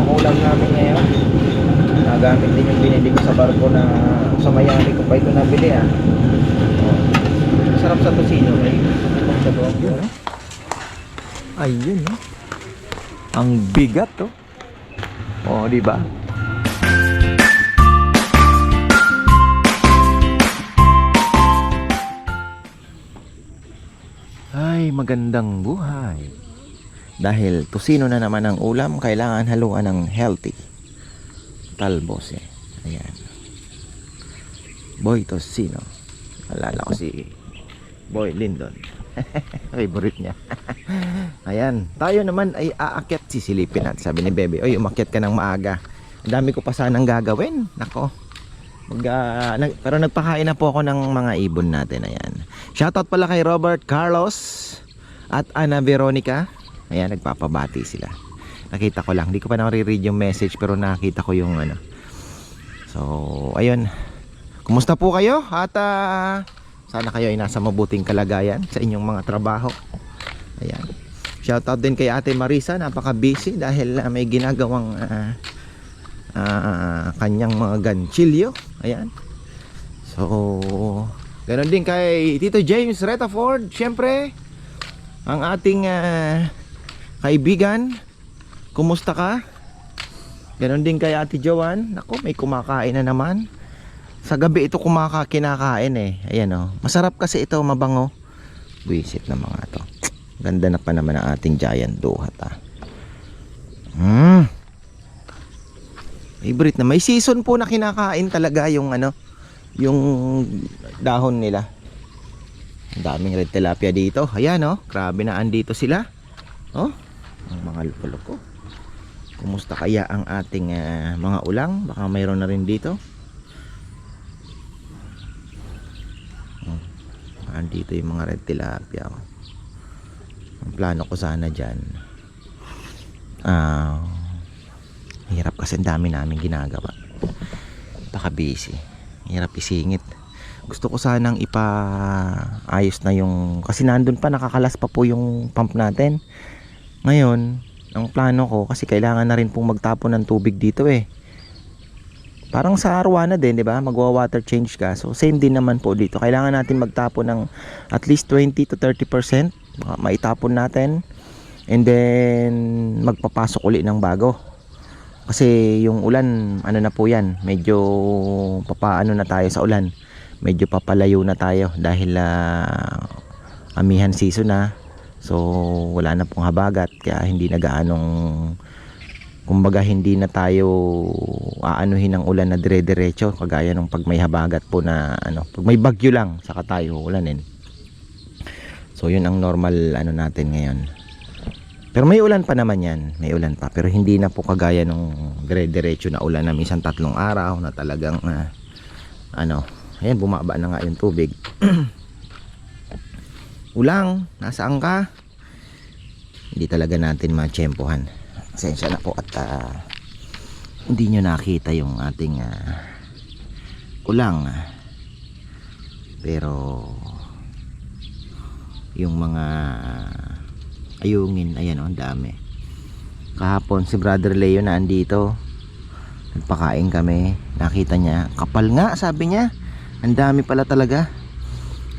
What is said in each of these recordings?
ang ulam namin ngayon. Nagamit din yung binili ko sa barko na sa Miami ko pa ito nabili ah. Oh. Sarap sa tosino. Itong sa loob. Yun, oh. Ayun, no? Ang bigat, oh. Oh, di ba? Ay, magandang buhay. Dahil tusino na naman ang ulam, kailangan haluan ng healthy. Talbos eh. Ayan. Boy Tosino. Alala ko si Boy Lindon. Favorite niya. Ayan. Tayo naman ay aakyat sisilipin at sabi ni Bebe, Oy, umakyat ka ng maaga. Ang dami ko pa sanang gagawin. Nako. Mag, ah, nag, pero nagpakain na po ako ng mga ibon natin. Ayan. Shoutout pala kay Robert Carlos at Ana Veronica. Ayan, nagpapabati sila. Nakita ko lang. Hindi ko pa nare-read yung message pero nakita ko yung ano. So, ayun. Kumusta po kayo? At ah, sana kayo ay nasa mabuting kalagayan sa inyong mga trabaho. Ayan. Shoutout din kay Ate Marisa, napaka-busy dahil ah, may ginagawang ah, ah, kanyang mga ganchilyo. Ayan. So, ganoon din kay Tito James Retaford, syempre, ang ating ah, kaibigan. Kumusta ka? Ganon din kay Ate Joan. Nako, may kumakain na naman. Sa gabi ito kumaka eh. Ayan oh. Masarap kasi ito, mabango. Buisit na mga to. Ganda na pa naman ang ating giant duhat ah. Hmm. Favorite na. May season po na kinakain talaga yung ano, yung dahon nila. Ang daming red tilapia dito. Ayan oh. Grabe na andito sila. Oh. Mga. Kumusta kaya ang ating ah, mga ulang? Baka mayroon na rin dito. Oh, andito yung mga red tilapia. oh. Ang plano ko sana dyan. Ah, hirap kasi dami namin ginagawa. Baka busy. Hirap isingit. Gusto ko sanang ipaayos na yung kasi nandun pa nakakalas pa po yung pump natin. Ngayon, ang plano ko kasi kailangan na rin pong magtapon ng tubig dito eh. Parang sa Arwana din, 'di ba? Magwa-water change ka. So same din naman po dito. Kailangan natin magtapon ng at least 20 to 30%. Baka Maitapon natin. And then magpapasok uli ng bago. Kasi yung ulan, ano na po 'yan, medyo papaano na tayo sa ulan. Medyo papalayo na tayo dahil ah, amihan season na. So wala na pong habagat kaya hindi na gaanong kumbaga hindi na tayo aanuhin ng ulan na dire-diretso kagaya nung pag may habagat po na ano pag may bagyo lang saka tayo ulanin so yun ang normal ano natin ngayon. Pero may ulan pa naman yan may ulan pa. Pero hindi na po kagaya nung dire-diretso na ulan na minsan tatlong araw na talagang ah, ano ayan bumaba na nga yung tubig ulang nasaan ka hindi talaga natin matsyempohan Pasensya na po at ah, hindi nyo nakita yung ating ah, ulang. Pero yung mga ayungin, ayan o, ang dami. Kahapon si Brother Leo na andito. Nagpakain kami. Nakita niya. Kapal nga, sabi niya. Ang dami pala talaga.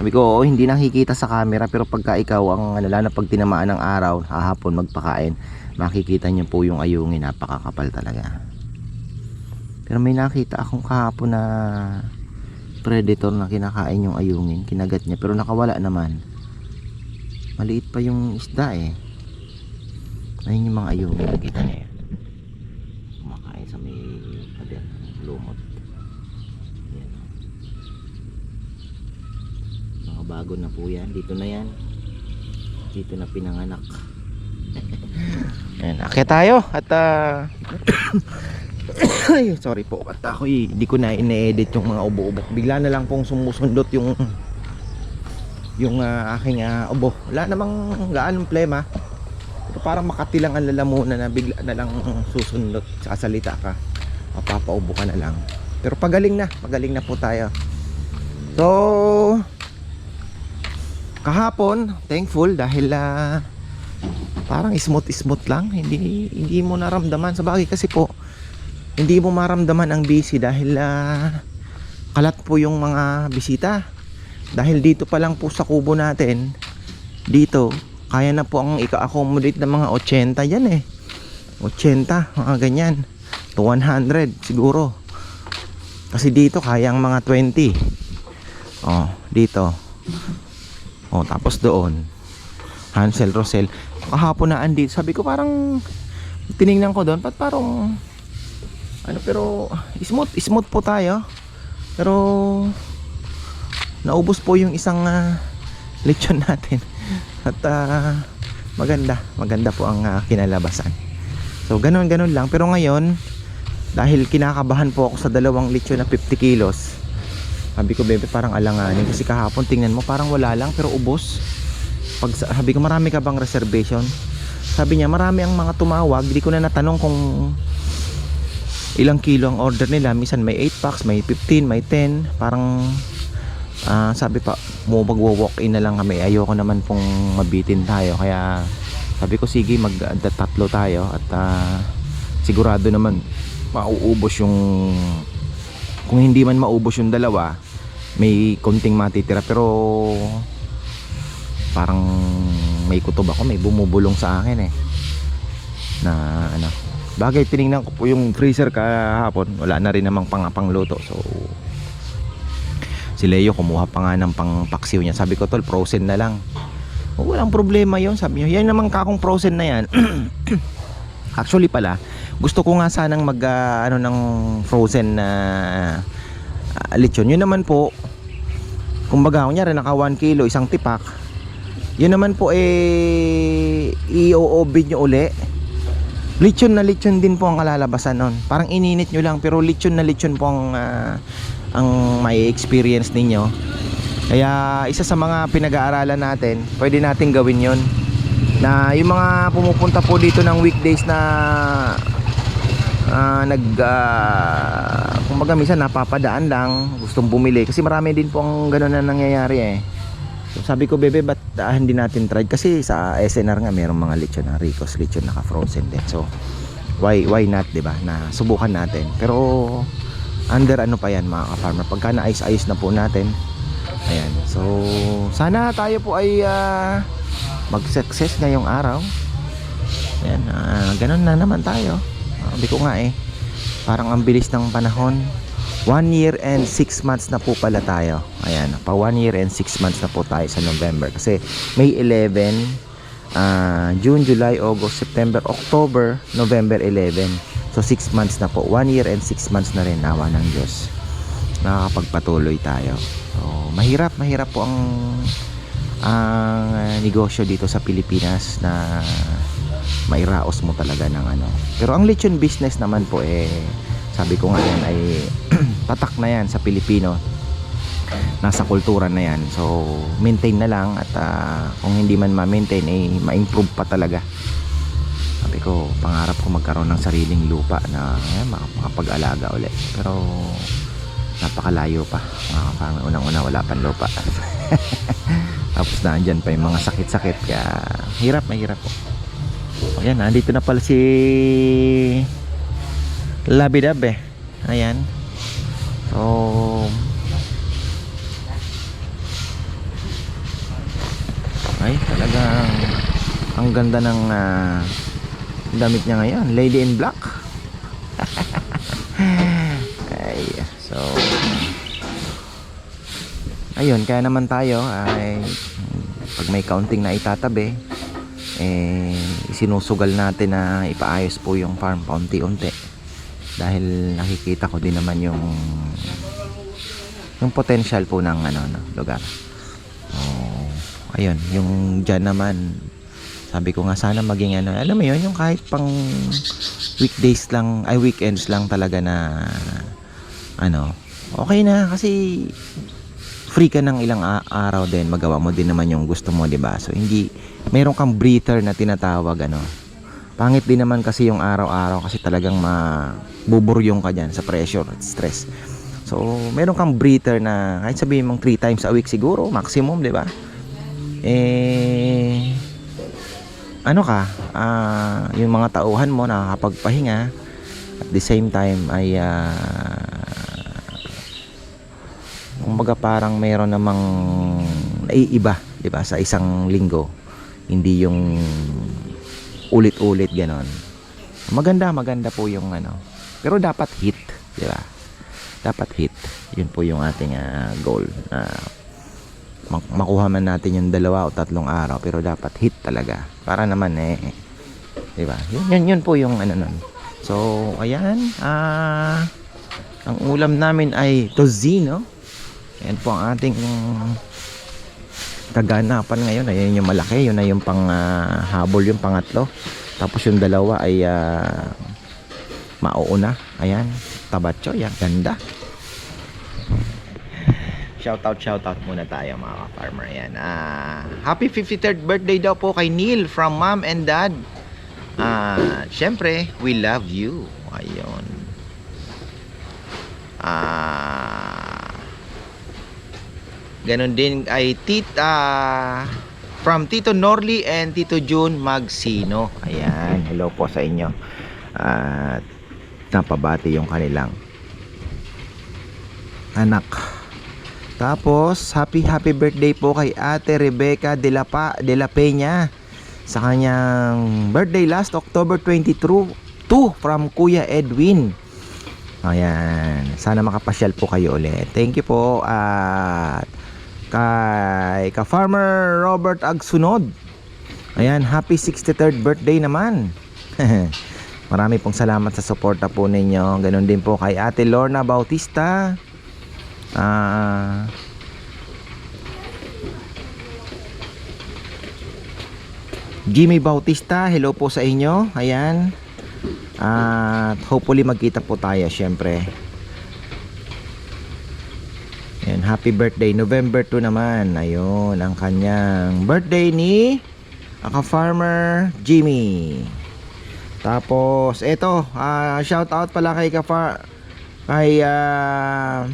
Sabi ko, oo, hindi nakikita sa camera pero pagka ikaw ang ano, lalo pag tinamaan ng araw, hahapon magpakain, makikita niyo po yung ayungin, napakakapal talaga. Pero may nakita akong kahapon na predator na kinakain yung ayungin, kinagat niya pero nakawala naman. Maliit pa yung isda eh. Ayun yung mga ayungin, nakita niya yan. Kumakain sa may pader, lumot. Yan. Mga bago na po yan. Dito na yan. Dito na pinanganak. Ayan, akit tayo at ah, ay, sorry po at ako hindi ko na ine-edit yung mga ubo-ubo. Bigla na lang pong sumusundot yung yung ah, aking ah, ubo. Wala namang gaanong plema. Pero parang makatilang ang lalamunan na bigla na lang susundot. Sasalita ka. Mapapaubo ka na lang. Pero pagaling na. Pagaling na po tayo. So, kahapon, thankful dahil ah, parang smooth smooth lang. Hindi hindi mo naramdaman sa bagay kasi po hindi mo maramdaman ang busy dahil ah, kalat po yung mga bisita. Dahil dito pa lang po sa kubo natin dito kaya na po ang ika-accommodate ng mga 80 yan eh. 80 mga ganyan. To 100 siguro. Kasi dito kaya ang mga 20 oh dito oh tapos doon Hansel Rosel kahapon na andi sabi ko parang tiningnan ko doon pat parang ano pero smooth smooth po tayo. Pero naubos po yung isang ah, lechon natin. At ah, maganda maganda po ang ah, kinalabasan. So ganun ganun lang. Pero ngayon dahil kinakabahan po ako sa dalawang lechon na 50 kilos sabi ko bebe parang alanganin. Kasi kahapon tingnan mo parang wala lang pero ubos. Pag sabi ko marami ka bang reservation? Sabi niya marami ang mga tumawag. Hindi ko na natanong kung ilang kilo ang order nila. Minsan may 8 packs may 15 may 10 parang ah, sabi pa mo magwo-walk in na lang kami. Ayoko naman pong mabitin tayo. Kaya sabi ko sige mag ah, tatlo tayo. At ah, sigurado naman mauubos yung kung hindi man maubos yung dalawa may konting matitira. Pero parang may kutob ako may bumubulong sa akin eh. Na ano. Bagay tiningnan ko po yung freezer kahapon. Wala na rin namang pang pangluto. So si Leo kumuha pa nga ng pang paksiw niya. Sabi ko tol frozen na lang. Oh, walang problema yon sabi niya. Yan naman kakong frozen na yan. Actually pala gusto ko nga sanang mag ah, ano ng frozen na ah, lechon. Yun naman po kumbaga kunyari naka 1 kilo isang tipak. Yun naman po eh i-oobid nyo uli. Lechon na lechon din po ang kalalabasan nun. Parang ininit nyo lang pero lechon na lechon po ang ah, ang may experience ninyo. Kaya isa sa mga pinag-aaralan natin pwede natin gawin yon na yung mga pumupunta po dito ng weekdays na ah, nag ah, kumbaga minsan napapadaan lang gustong bumili. Kasi marami din po ang ganun na nangyayari eh. So, sabi ko bebe ba't ah, hindi natin try kasi sa SNR nga merong mga lechon na Ricos lechon naka frozen din. So why why not ba? Na subukan natin. Pero under ano pa yan mga ka-farmer? Pagka naayos-ayos na po natin. Ayan. So sana tayo po ay ah, mag-success ngayong araw. Ayan ah, ganun na naman tayo sabi ko nga eh parang ang bilis ng panahon. 1 year and 6 months na po pala tayo. Ayan pa 1 year and 6 months na po tayo sa November. Kasi May 11 ah, June, July, August, September, October, November 11 so 6 months na po. 1 year and 6 months na rin awa ng Diyos. Nakakapagpatuloy tayo. So mahirap mahirap po ang ang negosyo dito sa Pilipinas na mairaos mo talaga ng ano. Pero ang lechon business naman po eh sabi ko nga yan ay tatak na yan sa Pilipino. Nasa kultura na yan. So maintain na lang at ah, kung hindi man ma-maintain eh ma-improve pa talaga. Sabi ko pangarap ko magkaroon ng sariling lupa na eh, mak- makapag-alaga ulit. Pero napakalayo pa. Mga kapamilya, unang-una wala pang lupa. Tapos na andyan pa yung mga sakit-sakit kaya hirap, mahirap po. O yan, nandito na pala si Labidab eh. Ayan. So, ay talagang ang ganda ng ah, damit niya ngayon. Lady in black. ay, so, ayun, kaya naman tayo ay pag may counting na itatabi, eh, isinusugal natin na ipaayos po yung farm paunti-unti. Dahil nakikita ko din naman yung yung potential po ng ano no, lugar. Oh, ayun yung dyan naman. Sabi ko nga sana maging ano alam mo yun yung kahit pang weekdays lang ay weekends lang talaga na ano okay na. Kasi free ka ng ilang araw din magawa mo din naman yung gusto mo 'di ba? So hindi meron kang breather na tinatawag ano. Pangit din naman kasi yung araw-araw kasi talagang mabuburyong ka dyan sa pressure at stress. So meron kang breather na kahit sabihin mong 3 times a week siguro maximum 'di ba? Eh ano ka, ah, yung mga tauhan mo nakakapagpahinga. At the same time ay ah, kumbaga parang mayroon namang naiiba, 'di ba, sa isang linggo. Hindi yung ulit-ulit ganon. Maganda, maganda po yung ano. Pero dapat hit, 'di ba? Dapat hit. Yun po yung ating ah, goal na mak- makuha man natin yung dalawa o tatlong araw pero dapat hit talaga para naman eh 'di ba yun, yun yun po yung ano nun so ayan ah ang ulam namin ay tozino yan po ang ating kaganapan ngayon ayun yung malaki yun na yung pang ah, habol yung pangatlo tapos yung dalawa ay ah, mauuna ayan tabacho yan ganda Shoutout, shoutout muna tayo mga ka-farmer. Yan. Ah, happy 53rd birthday daw po kay Neil from mom and dad. Ah, syempre, we love you. Ayun. Ah, ganun din ay tita from Tito Norly and Tito June Magsino. Ayan, hello po sa inyo. At napabati yung kanilang anak. Tapos, happy happy birthday po kay Ate Rebecca de la, pa, de la Peña sa kanyang birthday last October 22 2 from Kuya Edwin. Ayan, sana makapasyal po kayo ulit. Thank you po at kay ka-farmer Robert Agsunod. Ayan, happy 63rd birthday naman. Marami pong salamat sa suporta po ninyo. Ganon din po kay Ate Lorna Bautista. Ah. Jimmy Bautista, hello po sa inyo. Ayan. At hopefully magkita po tayo syempre. Ayan, happy birthday November 2 naman. Ayun, ang kanyang birthday ni Aka Farmer Jimmy. Tapos eto, ah, shout out pala kay Ka Far kay ah,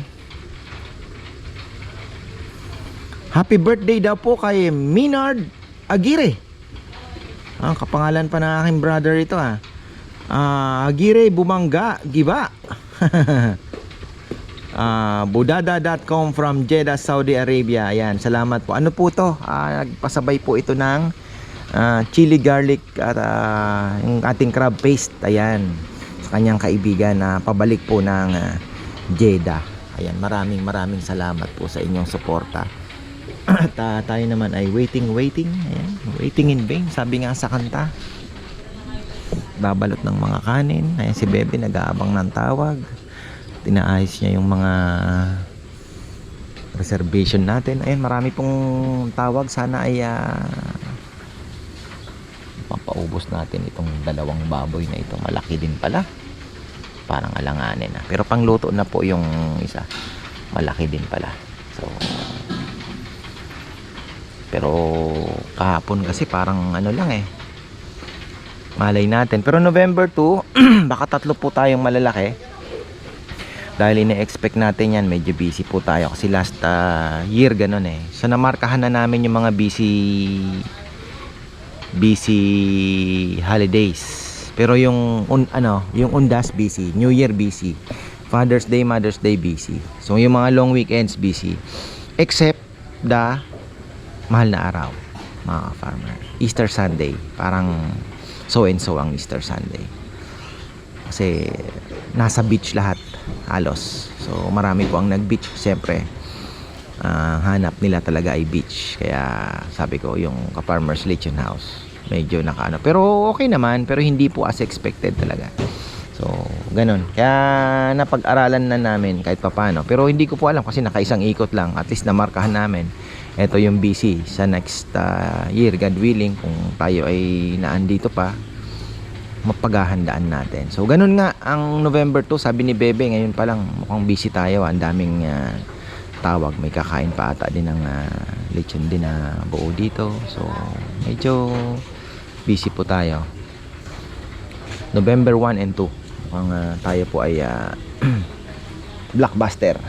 Happy birthday daw po kay Minard Aguirre. Ang kapangalan pa ng aking brother ito ah. Ah, Aguirre Bumangga Giba. Ah, budada.com from Jeddah, Saudi Arabia. Ayan, salamat po. Ano po to? Ah, nagpasabay po ito ng ah, chili garlic at ah, yung ating crab paste. Ayan. Sa kanyang kaibigan na pabalik po ng ah, Jeddah. Ayan, maraming maraming salamat po sa inyong suporta. At ah, tayo naman ay waiting, waiting. Ayan, waiting in vain. Sabi nga sa kanta. Babalot ng mga kanin. Ayan si Bebe nag-aabang ng tawag. Tinaayos niya yung mga reservation natin. Ayan, marami pong tawag. Sana ay ah, mapaubos natin itong dalawang baboy na ito. Malaki din pala. Parang alanganin na. Pero pangluto na po yung isa. Malaki din pala. So, pero kahapon kasi parang ano lang eh. Malay natin. Pero November 2, baka tatlo po tayong malalaki. Dahil ine-expect natin yan, medyo busy po tayo. Kasi last ah, year ganun eh. So namarkahan na namin yung mga busy busy holidays. Pero yung un, ano, yung undas busy, New Year busy, Father's Day, Mother's Day busy. So yung mga long weekends busy. Except the mahal na araw mga farmer Easter Sunday parang so and so ang Easter Sunday kasi nasa beach lahat halos. So marami po ang nag beach siyempre ah, hanap nila talaga ay beach. Kaya sabi ko yung ka-farmers lechon house medyo nakaano. Pero okay naman pero hindi po as expected talaga. So ganun. Kaya napag-aralan na namin kahit papano. Pero hindi ko po alam kasi nakaisang ikot lang. At least namarkahan namin. Ito yung BC sa next ah, year God willing kung tayo ay naandito pa mapaghahandaan natin. So ganun nga ang November 2 sabi ni Bebe ngayon pa lang mukhang busy tayo. Ang daming ah, tawag. May kakain pa ata din ng ah, lechon din na buo dito. So medyo busy po tayo. November 1 and 2 mukhang ah, tayo po ay ah, blockbuster.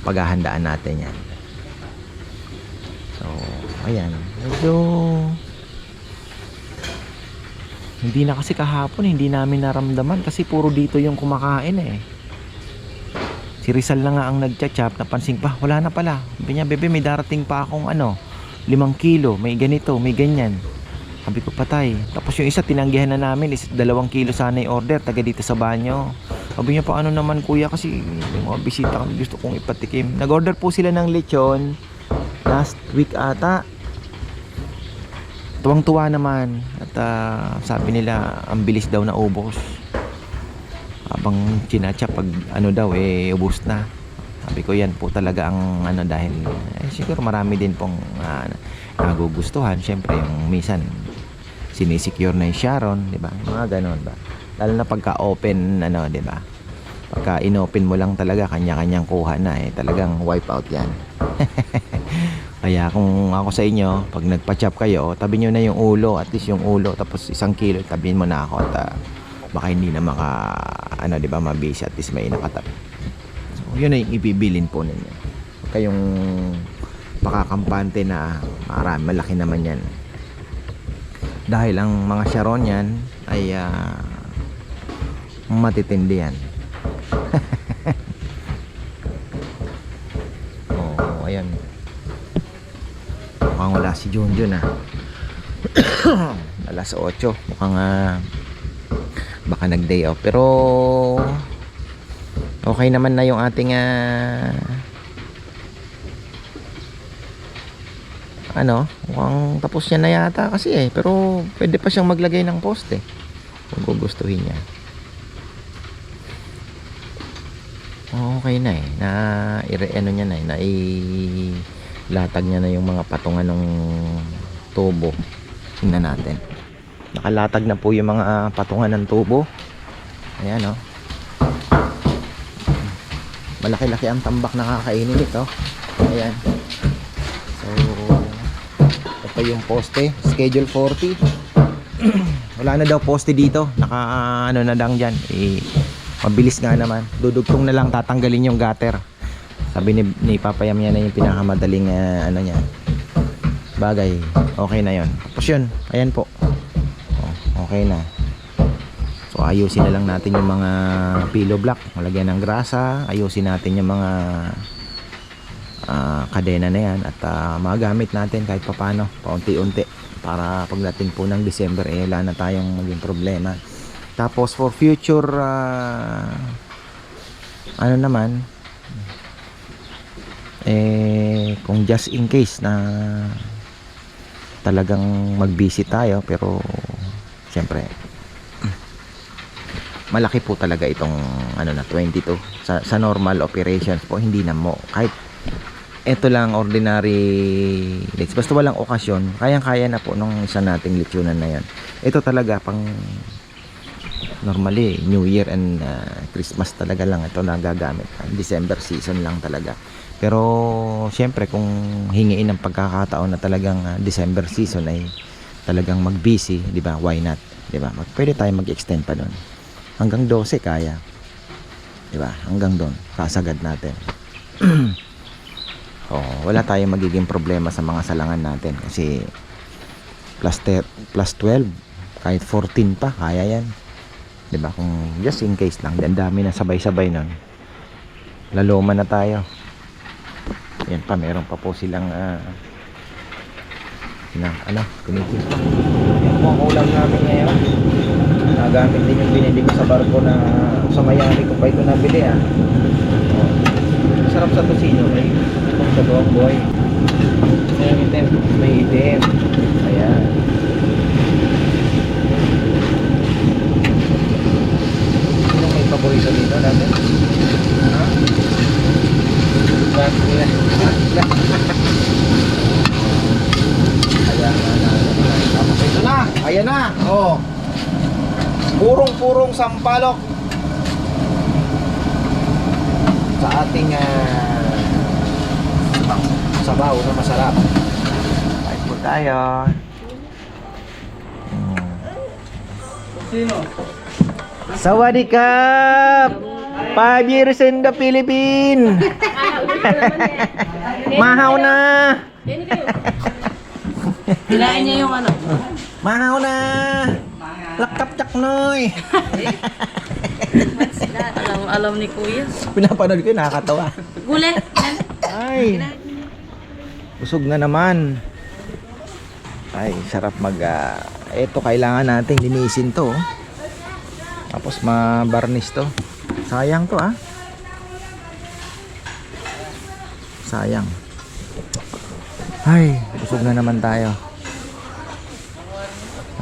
Paghahandaan natin yan. So, ayan. Medyo Hindi na kasi kahapon, hindi namin naramdaman kasi puro dito yung kumakain eh. Si Rizal na nga ang nagchat-chat, napansin pa, wala na pala. Sabi niya, bebe, may darating pa akong ano, limang kilo, may ganito, may ganyan. Sabi ko, patay. Tapos yung isa, tinanggihan na namin, is dalawang kilo sana yung order, taga dito sa banyo. Sabi niya, paano naman kuya, kasi yung mga bisita kami gusto kong ipatikim. Nag-order po sila ng lechon, last week ata. Tuwang-tuwa naman at ah, sabi nila ang bilis daw na ubos. Habang chinatcha pag ano daw eh ubos na. Sabi ko yan po talaga ang ano dahil eh, siguro marami din pong ah, nagugustuhan. Siyempre yung minsan sinisecure na yung Sharon, di ba? Mga ganon ba? Lalo na pagka open ano, di ba? Pagka inopen mo lang talaga kanya-kanyang kuha na eh talagang wipe out yan. Kaya kung ako sa inyo, pag nagpa-chop kayo, tabi nyo na yung ulo, at least yung ulo, tapos isang kilo, tabihin mo na ako at ah, baka hindi na maka, ano, di ba, mabisi, at least may nakatabi. So, yun na yung ibibilin po ninyo. Huwag kayong pakakampante na marami, malaki naman yan. Dahil ang mga Sharon yan ay ah, matitindi yan. oh, ayan. Si Junjun ah. Alas 8. Mukhang ah, baka nag-day off. Pero okay naman na yung ating ah, ano, mukhang tapos yan na yata kasi eh. Pero pwede pa siyang maglagay ng poste. Kung gugustuhin niya. Okay na eh. Na, ire, ano niya na eh. Na i, latag niya na yung mga patungan ng tubo. Tingnan natin. Nakalatag na po yung mga patungan ng tubo. Ayan oh. Malaki-laki ang tambak na kakainin nito. Ayan. So, ito yung poste. Schedule 40. Wala na daw poste dito. Naka ano na lang dyan. Eh, mabilis nga naman. Dudugtong na lang tatanggalin yung gutter. Sabi ni, ni Papayam yan na yung pinakamadaling ah, ano niya. Bagay. Okay na yon. Tapos yun. Ayan po. Oh, okay na. So ayusin na lang natin yung mga pillow block. Malagyan ng grasa. Ayusin natin yung mga ah, kadena na yan. At ah, magamit natin kahit papano. Paunti-unti. Para pagdating po ng December eh wala na tayong maging problema. Tapos for future ah, ano naman eh kung just in case na talagang mag-visit tayo pero syempre malaki po talaga itong ano na 22 sa, sa normal operations po hindi na mo. Kahit ito lang ordinary dates. Basta walang okasyon kayang kaya na po nung isa nating lechonan na yan. Ito talaga pang normally New Year and uh, Christmas talaga lang ito nagagamit December season lang talaga. Pero syempre kung hingiin ng pagkakataon na talagang uh, December season ay talagang mag-busy di ba? Why not? Di ba? Mag, pwede tayo mag-extend pa doon hanggang 12 kaya. Di ba? Hanggang doon sasagad natin. Oh, wala tayong magiging problema sa mga salangan natin. Kasi plus, plus 12 kahit 14 pa kaya yan 'di ba? Kung just in case lang, ang dami na sabay-sabay nun. Laloman na tayo. Yan pa, meron pa po silang ah, na, ano, kumikin pa. Yan po ang ulam namin ngayon. Nagamit din yung binili ko sa barko na sa Miami ko pa ito nabili ah. Oh. Sarap sa tosino, may itong sa boy. May itim, may itim. Ayan. Sino may paborito dito natin? Ha? Bakit nila? Ayan na. Ayan na. Oh. Purong-purong sampalok. Sa ating ah, sabaw na masarap. Kain po tayo. Sino? Sawadikap! Five years in the Philippines! Mahaw na! Kinain niya yung ano. Mahaw na! Lakap chak noy. What's that? Alam, alam ni Kuya. Pinapanood ko, yun, nakakatawa. Gule. Ay. Busog na naman. Ay, sarap mag... ah, eto, kailangan nating linisin to. Tapos ma-varnish to. Sayang to ah. Sayang. Ay, busog na naman tayo.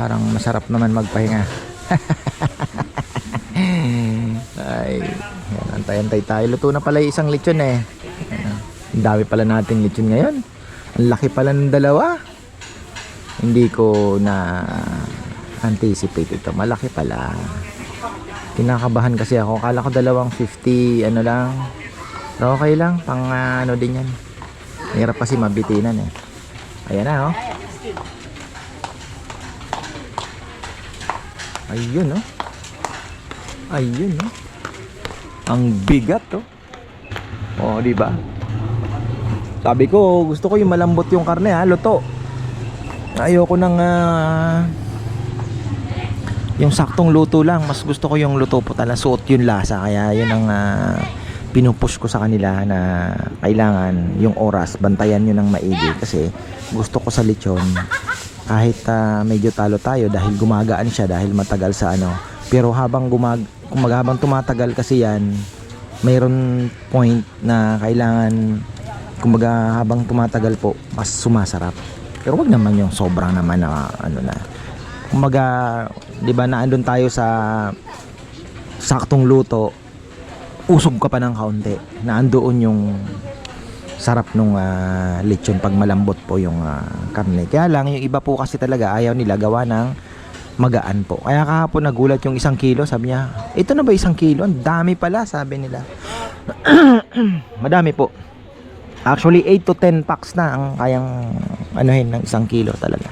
Parang masarap naman magpahinga. Ay, yan, antay-antay tayo. Luto na pala isang lechon eh. Ang dami pala nating lechon ngayon. Ang laki pala ng dalawa. Hindi ko na anticipate ito. Malaki pala. Kinakabahan kasi ako. Kala ko dalawang 50 ano lang. Okay lang. Pang ah, ano din yan. Mahirap kasi mabitinan eh. Ayan na oh. Ayun oh. Ayun oh. Ang bigat oh. Oh, di ba? Sabi ko, gusto ko yung malambot yung karne ha, luto. Ayoko nang ah, yung saktong luto lang. Mas gusto ko yung luto po talaga suot yung lasa. Kaya yun ang ah, pinupush ko sa kanila na kailangan yung oras bantayan nyo ng maigi kasi gusto ko sa lechon kahit ah, medyo talo tayo dahil gumagaan siya dahil matagal sa ano. Pero habang gumag kumbaga habang tumatagal kasi yan mayroon point na kailangan kumbaga habang tumatagal po mas sumasarap. Pero wag naman yung sobrang naman na ano na. Kumbaga di ba naandun tayo sa saktong luto usog ka pa ng kaunti. Naandoon yung sarap nung ah, lechon pag malambot po yung ah, karne. Kaya lang yung iba po kasi talaga ayaw nila gawa ng magaan po. Kaya kahapon nagulat yung isang kilo sabi niya ito na ba isang kilo? Ang dami pala sabi nila. Madami po. Actually 8 to 10 packs na ang kayang anuhin ng isang kilo talaga.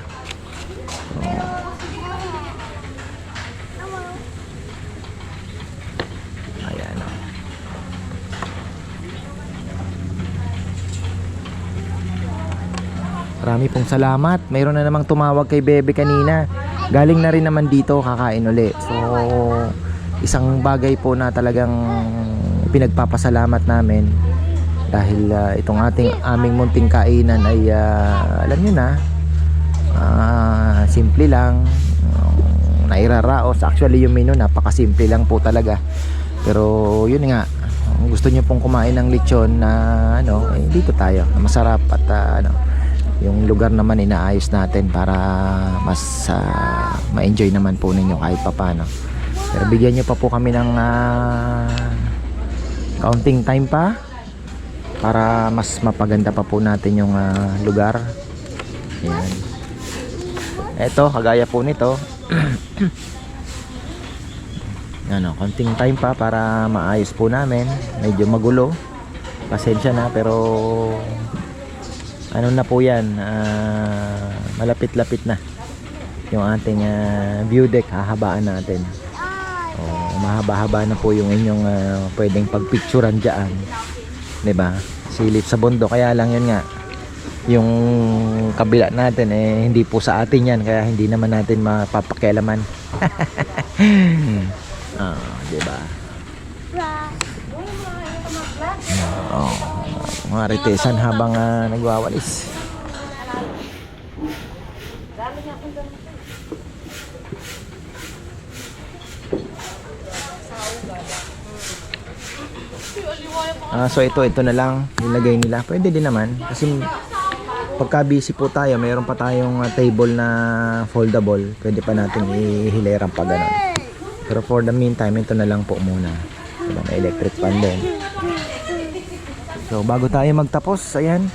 So, Marami pong salamat. Mayroon na namang tumawag kay Bebe kanina. Galing na rin naman dito kakain uli. So, isang bagay po na talagang pinagpapasalamat namin dahil ah, itong ating aming munting kainan ay ah, alam niyo na ah, simple lang um, nairaraos actually yung menu napakasimple lang po talaga pero yun nga gusto niyo pong kumain ng lechon na ano eh, dito tayo masarap at ah, ano yung lugar naman inaayos natin para mas ah, ma-enjoy naman po ninyo kahit papano. Pero bigyan nyo pa po kami ng ah, counting time pa para mas mapaganda pa po natin yung ah, lugar. Yan eto kagaya po nito. Ano, konting time pa para maayos po namin. Medyo magulo. Pasensya na pero ano na po yan? Ah, malapit-lapit na. Yung ating ah, view deck hahabaan natin. Oh, mahaba-haba na po yung inyong ah, pwedeng pagpicturan dyan. Ba silip sa bundok. Kaya lang yun nga yung kabila natin eh hindi po sa atin yan. Kaya hindi naman natin mapapakialaman. Ah 'di ba mga ritesan habang ah, nagwawalis. Ah, so ito ito na lang nilagay nila. Pwede din naman kasi pagka busy po tayo, mayroon pa tayong ah, table na foldable. Pwede pa natin ihilerang pa ganun. Pero for the meantime, ito na lang po muna. Diba, may electric fan din. So bago tayo magtapos, ayan.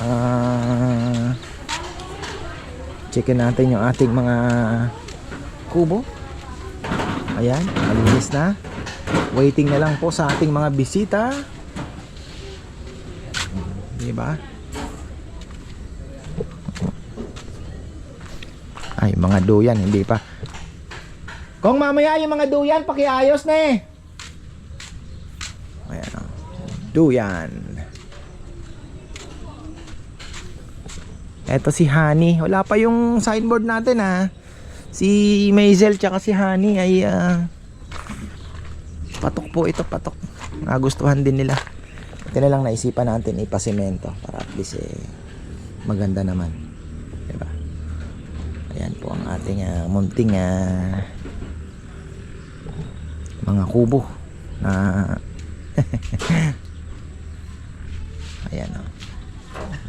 Ah checkin natin yung ating mga kubo. Ayan, malinis na. Waiting na lang po sa ating mga bisita. Di ba? Ay, mga duyan, hindi pa. Kung mamaya yung mga duyan, pakiayos na eh. Ayan o. Duyan. Eto si Honey. Wala pa yung signboard natin ha. Si Maisel tsaka si Honey ay ah, patok po ito, patok. Nagustuhan din nila. Ito na lang naisipan natin ipasemento para at least eh, maganda naman. Diba? Ayan po ang ating ah, munting ah, mga kubo na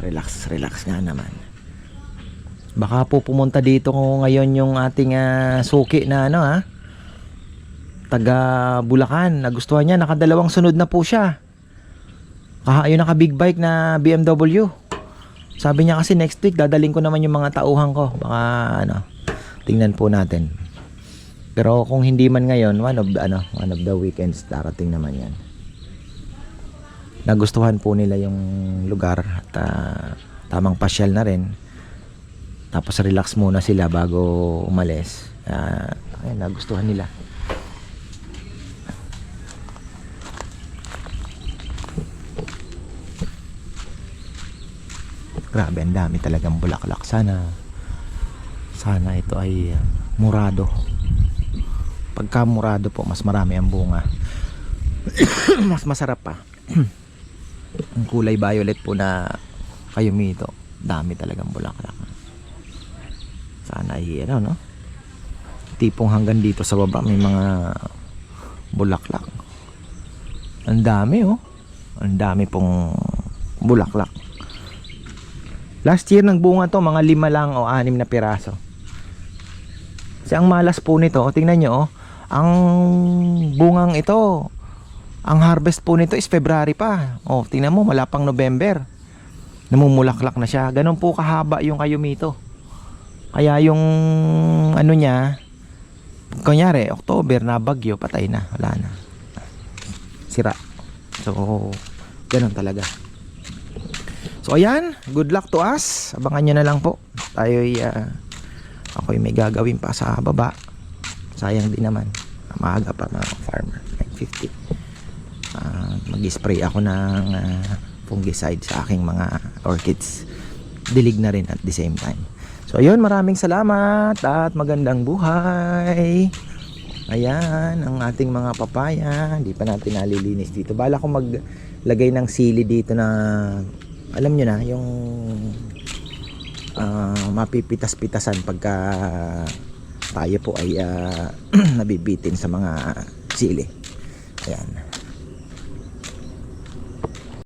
Relax, relax nga naman. Baka po pumunta dito ngayon yung ating ah, suki na ano ha. Taga Bulacan. Nagustuhan niya. Nakadalawang sunod na po siya. Kaha, yung naka big bike na BMW. Sabi niya kasi next week dadaling ko naman yung mga tauhan ko. Baka ano, tingnan po natin. Pero kung hindi man ngayon, one of the, ano, one of the weekends darating naman 'yan. Nagustuhan po nila yung lugar at ah, tamang pasyal na rin. Tapos relax muna sila bago umalis. Ah, ayun, nagustuhan nila. Grabe, ang dami talagang bulaklak. Sana sana ito ay ah, murado. Pagka murado po, mas marami ang bunga. mas masarap pa. ang kulay violet po na kayumito. Dami talagang bulaklak. Sana ay ano, no? Tipong hanggang dito sa baba may mga bulaklak. Ang dami, oh. Ang dami pong bulaklak. Last year nagbunga to mga lima lang o anim na piraso. Kasi ang malas po nito, oh, tingnan nyo oh, ang bungang ito, ang harvest po nito is February pa. Oh, tingnan mo, wala November. Namumulaklak na siya. Ganun po kahaba yung kayumito. Kaya yung ano niya, kunyari, October na bagyo, patay na, wala na. Sira. So, ganun talaga. So ayan, good luck to us. Abangan nyo na lang po. Tayo uh, ako'y may gagawin pa sa baba. Sayang din naman. Maaga pa mga farmer. 9.50. Uh, mag-spray ako ng uh, fungicide sa aking mga orchids. Dilig na rin at the same time. So ayun, maraming salamat at magandang buhay. Ayan, ang ating mga papaya. Hindi pa natin nalilinis dito. Bala ko maglagay ng sili dito na alam nyo na, yung ah, mapipitas-pitasan pagka tayo po ay ah, nabibitin sa mga sili. Ayan.